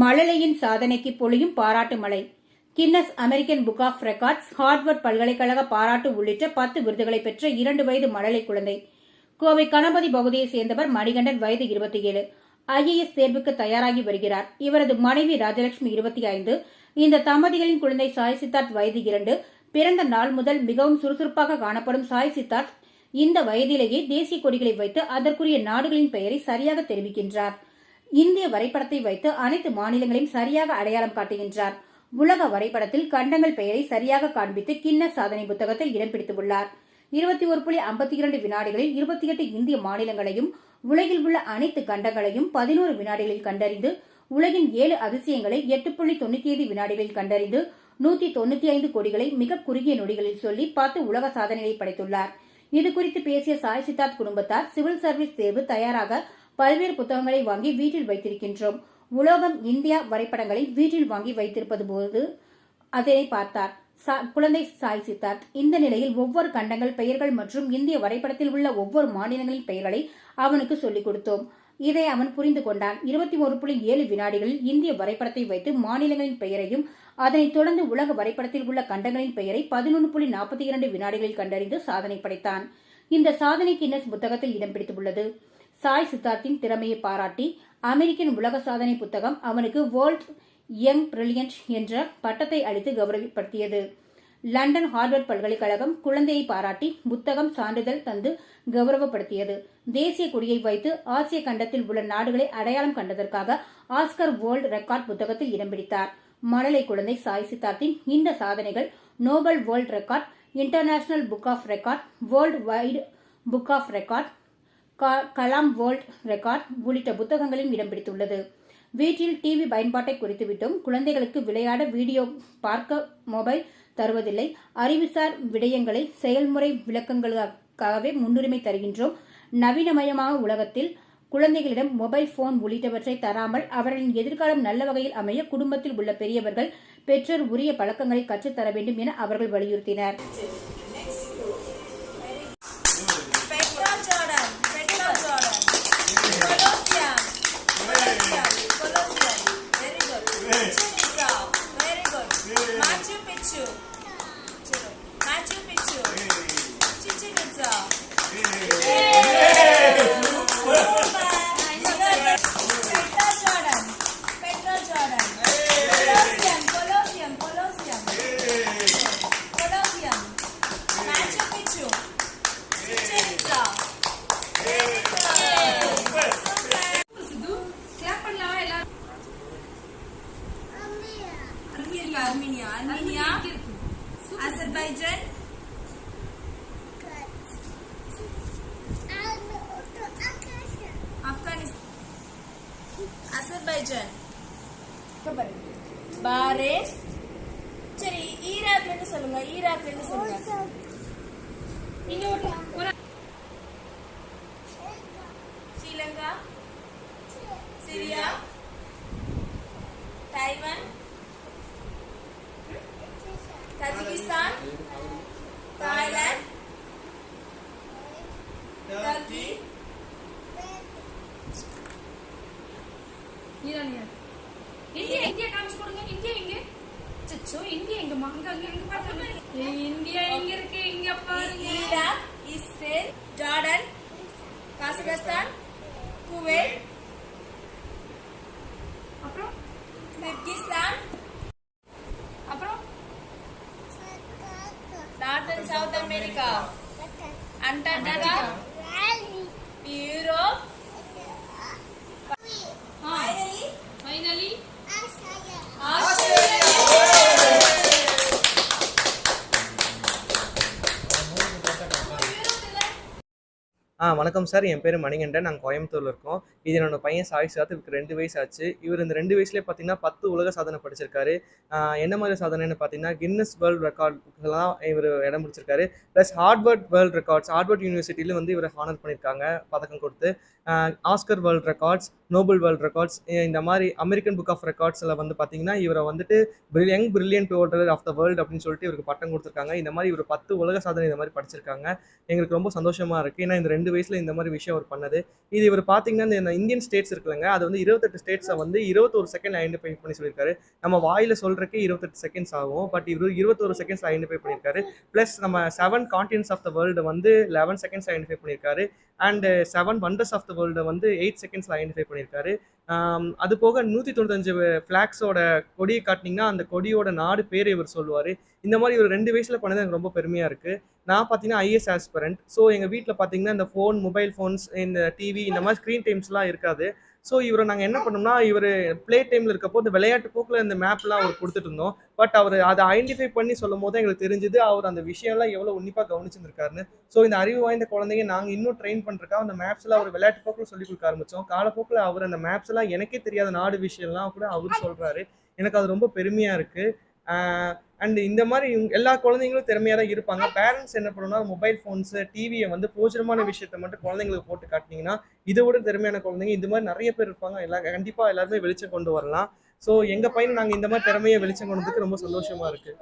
மழலையின் சாதனைக்கு பொழியும் பாராட்டு மழை. Guinness American book of records Harvard பல்கலைக்கழக பாராட்டு உள்ளிட்ட பத்து விருதுகளை பெற்ற இரண்டு வயது மழலை குழந்தை. கோவை கணபதி பகுதியைச் சேர்ந்தவர் மணிகண்டன் வயது இருபத்தி ஏழு. ஐஏஎஸ் தேர்வுக்கு தயாராகி வருகிறார். இவரது மனைவி ராஜலட்சுமி இருபத்தி ஐந்து. இந்த தம்பதிகளின் குழந்தை சாய் சித்தார்த் வயது இரண்டு. பிறந்த நாள் முதல் மிகவும் சுறுசுறுப்பாக காணப்படும் சாய் சித்தார்த் இந்த வயதிலேயே தேசிய கொடிகளை வைத்து அதற்குரிய நாடுகளின் பெயரை சரியாக தெரிவிக்கின்றார். இந்திய வரைபடத்தை வைத்து அனைத்து மாநிலங்களையும் சரியாக அடையாளம் காட்டுகின்றார். உலக வரைபடத்தில் கண்டங்கள் பெயரை சரியாக காண்பித்து கின்னஸ் சாதனை புத்தகத்தில் இடம் பிடித்துள்ளார். இருபத்தி ஒரு புள்ளி ஐம்பத்தி இரண்டு வினாடிகளில் இருபத்தி எட்டு இந்திய மாநிலங்களையும் உலகில் உள்ள அனைத்து கண்டங்களையும் பதினோரு வினாடிகளில் கண்டறிந்து உலகின் ஏழு அதிசயங்களை எட்டு புள்ளி தொண்ணூத்தி ஐந்து வினாடிகளில் கண்டறிந்து நூத்தி தொண்ணூத்தி ஐந்து கோடிகளை மிக குறுகிய நொடிகளில் சொல்லி பார்த்து உலக சாதனையை படைத்துள்ளார். இது குறித்து பேசிய சாய் சித்தார்த் குடும்பத்தார் சிவில் சர்வீஸ் தேர்வு தயாராக பல்வேறு புத்தகங்களை வாங்கி வீட்டில் வைத்திருக்கின்றோம். உலோகம் இந்தியா வரைபடங்களை வீட்டில் வாங்கி வைத்திருப்பது போது அதனை பார்த்தார். சா- குழந்தை சாய் சித்தார்த் இந்த நிலையில் ஒவ்வொரு கண்டங்கள் பெயர்கள் மற்றும் இந்திய வரைபடத்தில் உள்ள ஒவ்வொரு மாநிலங்களின் பெயர்களை அவனுக்கு சொல்லிக் கொடுத்தோம். இதை அவன் புரிந்து கொண்டான். இருபத்தி ஒரு புள்ளி ஏழு வினாடிகளில் இந்திய வரைபடத்தை வைத்து மாநிலங்களின் பெயரையும் அதனைத் தொடர்ந்து உலக வரைபடத்தில் உள்ள கண்டங்களின் பெயரை பதினொன்று புள்ளி நாற்பத்தி இரண்டு வினாடிகளில் கண்டறிந்து சாதனை படைத்தான். இந்த சாதனை கின்னஸ் புத்தகத்தில் இடம் பிடித்துள்ளது. சாய் சித்தார்த்தின் திறமையை பாராட்டி அமெரிக்கன் உலக சாதனை புத்தகம் அவனுக்கு வேர்ல்ட் யங் பிரில்லியன்ட் என்ற பட்டத்தை அளித்து கௌரவப்படுத்தியது. லண்டன் ஹார்வர்ட் பல்கலைக்கழகம் குழந்தையை பாராட்டி புத்தகம் சான்றிதழ் தந்து கௌரவப்படுத்தியது. தேசிய கொடியை வைத்து ஆசிய கண்டத்தில் உள்ள நாடுகளை அடையாளம் கண்டதற்காக ஆஸ்கர் வேர்ல்ட் ரெக்கார்ட் புத்தகத்தில் இடம் பிடித்தார். மழலை குழந்தை சாய் சித்தார்த்தின் இந்த சாதனைகள் Nobel world record international book of record world wide book of record Kalam world record உள்ளிட்ட புத்தகங்களிலும் இடம் பிடித்துள்ளது. வீட்டில் டிவி பயன்பாட்டை குறித்துவிட்டும் குழந்தைகளுக்கு விளையாட வீடியோ பார்க்க மொபைல் தருவதில்லை. அறிவுசார் விடயங்களை செயல்முறை விளக்கங்களுக்காகவே முன்னுரிமை தருகின்றோம். நவீனமயமான உலகத்தில் குழந்தைகளிடம் மொபைல் போன் உள்ளிட்டவற்றை தராமல் அவர்களின் எதிர்காலம் நல்ல வகையில் அமைய குடும்பத்தில் உள்ள பெரியவர்கள் பெற்றோர் உரிய பழக்கங்களை கற்றுத்தர வேண்டும் என அவர்கள் வலியுறுத்தினர். Armenia, Armenia, Armenia, Azerbaijan, Afghanistan, Azerbaijan, Bahrain. சரி ஈராக்ல இருந்து சொல்லுங்க ஈராக்ல இருந்து சொல்லுங்க நீங்க ஒரு Thailand Turkey Iran Iran India India காமிச்சு கொடுங்க. இந்தியா எங்க? சச்சோ இந்தியா எங்க? அங்க அங்க அங்க பாருங்க. இந்தியா எங்க இருக்கு? இங்க பாருங்க. Iraq Israel Jordan Kazakhstan Kuwait and south ஆ வணக்கம் சார். என் பேர் மணிகண்டன். நாங்கள் கோயம்புத்தூரில் இருக்கோம். இது என்னோட பையன் சாய் சாத் இவருக்கு ரெண்டு வயசு ஆச்சு. இவர் இந்த ரெண்டு வயசுலேயே பார்த்தீங்கன்னா பத்து உலக சாதனை படிச்சிருக்காரு. என்ன மாதிரி சாதனைன்னு பார்த்தீங்கன்னா கின்னஸ் வேர்ல்ட் ரெக்கார்ட்லாம் இவர் இடம் பிடிச்சிருக்காரு. Plus Harvard world records Harvard யூனிவர்சிட்டியில் வந்து இவரை ஹானர் பண்ணியிருக்காங்க பதக்கம் கொடுத்து Oscar world records Nobel world records இந்த மாதிரி அமெரிக்கன் புக் ஆஃப் ரெக்கார்ட்ஸில் வந்து பார்த்தீங்கன்னா இவரை வந்துட்டு young brilliant voter of the world அப்படின்னு சொல்லிட்டு இவருக்கு பட்டம் கொடுத்துருக்காங்க. இந்த மாதிரி இவர் பத்து உலக சாதனை இந்த மாதிரி படிச்சிருக்காங்க. எங்களுக்கு ரொம்ப சந்தோஷமாக இருக்குது ஏன்னா இந்த ரெண்டு வயசுல வயசில் இந்த மாதிரி விஷயம் அவர் பண்ணது. இது இவர் பார்த்தீங்கன்னா இந்த இந்தியன் ஸ்டேட்ஸ் இருக்குல்லங்க. அது வந்து இருபத்தெட்டு ஸ்டேட்ஸை வந்து இருபத்தொரு செகண்ட் ஐடென்டிஃபை பண்ணி சொல்லியிருக்காரு. நம்ம வாயில் சொல்கிறக்கே இருபத்தெட்டு செகண்ட்ஸ் ஆகும். பட் இவர் இருபத்தொரு செகண்ட்ஸ் ஐடென்டிஃபை பண்ணியிருக்காரு. ப்ளஸ் நம்ம seven continents of the world வந்து லெவன் செகண்ட்ஸ் ஐடென்டிஃபை பண்ணியிருக்காரு. And seven wonders of the world வந்து எயிட் செகண்ட்ஸில் ஐடென்டிஃபை பண்ணியிருக்காரு. அது போக நூற்றி தொண்ணூத்தஞ்சு ஃப்ளாக்ஸோட கொடியை காட்டினீங்கன்னா அந்த கொடியோட நாடு பேரை இவர் சொல்லுவார். இந்த மாதிரி ஒரு ரெண்டு வயசில் பண்ணது எனக்கு ரொம்ப பெருமையாக இருக்குது நான் பார்த்தீங்கன்னா ஐஎஸ் ஆஸ்பரண்ட் ஸோ எங்கள் வீட்டில் பார்த்தீங்கன்னா இந்த ஃபோன் மொபைல் ஃபோன்ஸ் இந்த டிவி இந்த மாதிரி ஸ்க்ரீன் டைம்ஸ்லாம் இருக்காது. ஸோ இவரை நாங்கள் என்ன பண்ணோம்னா இவர் ப்ளே டைமில் இருக்கப்போ இந்த விளையாட்டு போக்கில் இந்த மேப்லாம் அவர் கொடுத்துட்டு இருந்தோம். பட் அவர் அதை ஐடென்டிஃபை பண்ணி சொல்லும் போது எங்களுக்கு தெரிஞ்சது அவர் அந்த விஷயம்லாம் எவ்வளோ உன்னிப்பாக கவனிச்சிருக்காருன்னு ஸோ இந்த அறிவு வாய்ந்த குழந்தைங்க நாங்கள் இன்னும் ட்ரெயின் பண்ணுறக்கா அந்த மேப்ஸ்லாம் அவர் விளையாட்டு போக்கில் சொல்லி கொடுக்க ஆரம்பித்தோம் காலப்போக்கில் அவர் அந்த மேப்ஸ்லாம் எனக்கே தெரியாத நாடு விஷயம்லாம் கூட அவர் சொல்கிறாரு எனக்கு அது ரொம்ப பெருமையாக இருக்குது அண்ட் இந்த மாதிரி எல்லா குழந்தைங்களும் திறமையாக தான் இருப்பாங்க. பேரண்ட்ஸ் என்ன பண்ணணும்னா மொபைல் ஃபோன்ஸு டிவியை வந்து போஜனமான விஷயத்த மட்டும் குழந்தைங்களுக்கு போட்டு காட்டினீங்கன்னா இதை விட திறமையான குழந்தைங்க இந்த மாதிரி நிறைய பேர் இருப்பாங்க. எல்லா கண்டிப்பாக எல்லாருமே வெளிச்சம் கொண்டு வரலாம். ஸோ எங்கள் பையன் நாங்கள் இந்த மாதிரி திறமையை வெளிச்சம் கொண்டதுக்கு ரொம்ப சந்தோஷமாக இருக்குது